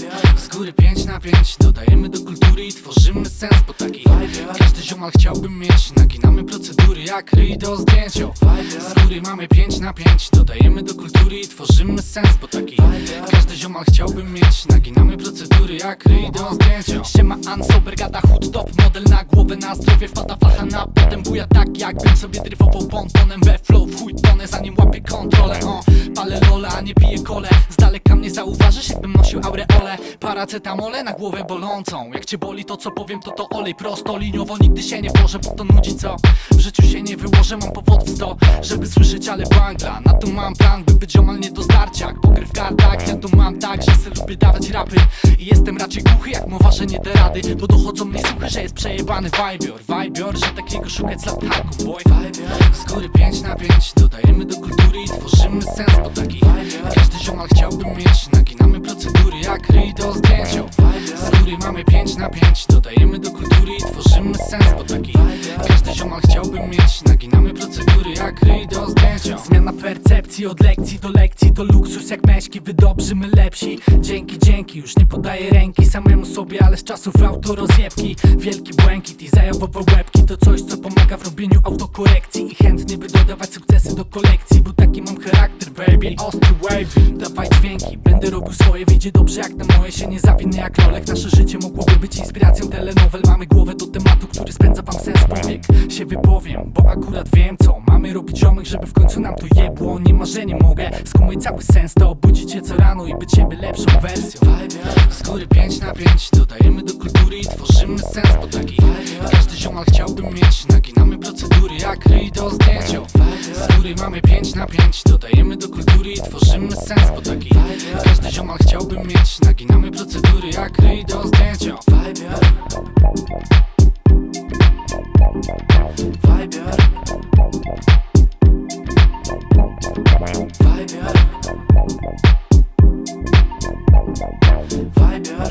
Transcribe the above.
behind. Z góry 5 na 5 Dodajemy do kultury i tworzymy sens Bo taki każdy ziomal chciałbym mieć. Naginamy procedury jak ryj do zdjęcia. Z góry mamy 5 na 5 Dodajemy do kultury i tworzymy sens Bo taki każdy ziomal chciałbym mieć. Naginamy procedury jak ryj do zdjęcia. Siema Ansober, gada hut top Model na głowę, na zdrowie wpada facha na Potem buja tak jakbym sobie dryfował pontonem We flow w chuj tonę, zanim łapię kontrolę. O, Palę lola, nie piję kole. Z daleka mnie zauważysz, jakbym nosił aureole Paracetamole na głowę bolącą. Jak cię boli to co powiem to to olej prosto Liniowo nigdy się nie włożę, bo to nudzi co? W życiu się nie wyłożę, mam powód w sto Żeby słyszeć ale bangla. Na to mam plan, by być omal nie do zdarcia Jak pokry w kartach, ja to mam tak, że se lubię dawać rapy. I jestem raczej głuchy jak mowa, że nie da rady Bo dochodzą mnie słuchy, że jest przejebany vibior Vibior, że takiego szukać z latarką, boy Z góry 5 na 5 Dodajemy do kultury i tworzymy sens Bo taki ziomal chciałbym mieć. Naginamy procedury jak ryj do zdjęcia Z góry mamy 5 na 5 Dodajemy do kultury tworzymy sens Bo taki każdy ziomal chciałbym mieć. Naginamy procedury jak ryj do zdjęcia. Zmiana percepcji od lekcji do lekcji To luksus jak meśki, wy dobrzy, my lepsi. Dzięki, dzięki, już nie podaję ręki Samemu sobie, ale z czasów auto rozjebki Wielki błękit i zajawowe łebki To coś, co pomaga w robieniu autokorekcji. I chętny by dodawać sukcesy do kolekcji Bo taki mam charakter, baby. Ostry wavy, dawaj dźwięki Będę robił swoje, wyjdzie dobrze jak na moje Się nie zawinę jak Lolek. Nasze życie mogłoby być inspiracją telenowel Mamy głowę do tematu, który spędza wam sens Powiek się wypowiem, bo akurat wiem co Mamy robić ziomek, żeby w końcu nam to jebło. Nie marzenie mogę, skumuj cały sens To obudzić się co rano i być ciebie lepszą wersją. Z góry 5 na 5 Dodajemy do kultury i tworzymy sens Bo taki każdy ziomal chciałbym mieć. Naginamy procedury jak ryj do zdjęcia Z góry mamy 5 na 5 Dodajemy do kultury i tworzymy sens Bo taki każdy ziomal chciałbym mieć. Naginamy procedury jak ryj do zdjęcia Vibe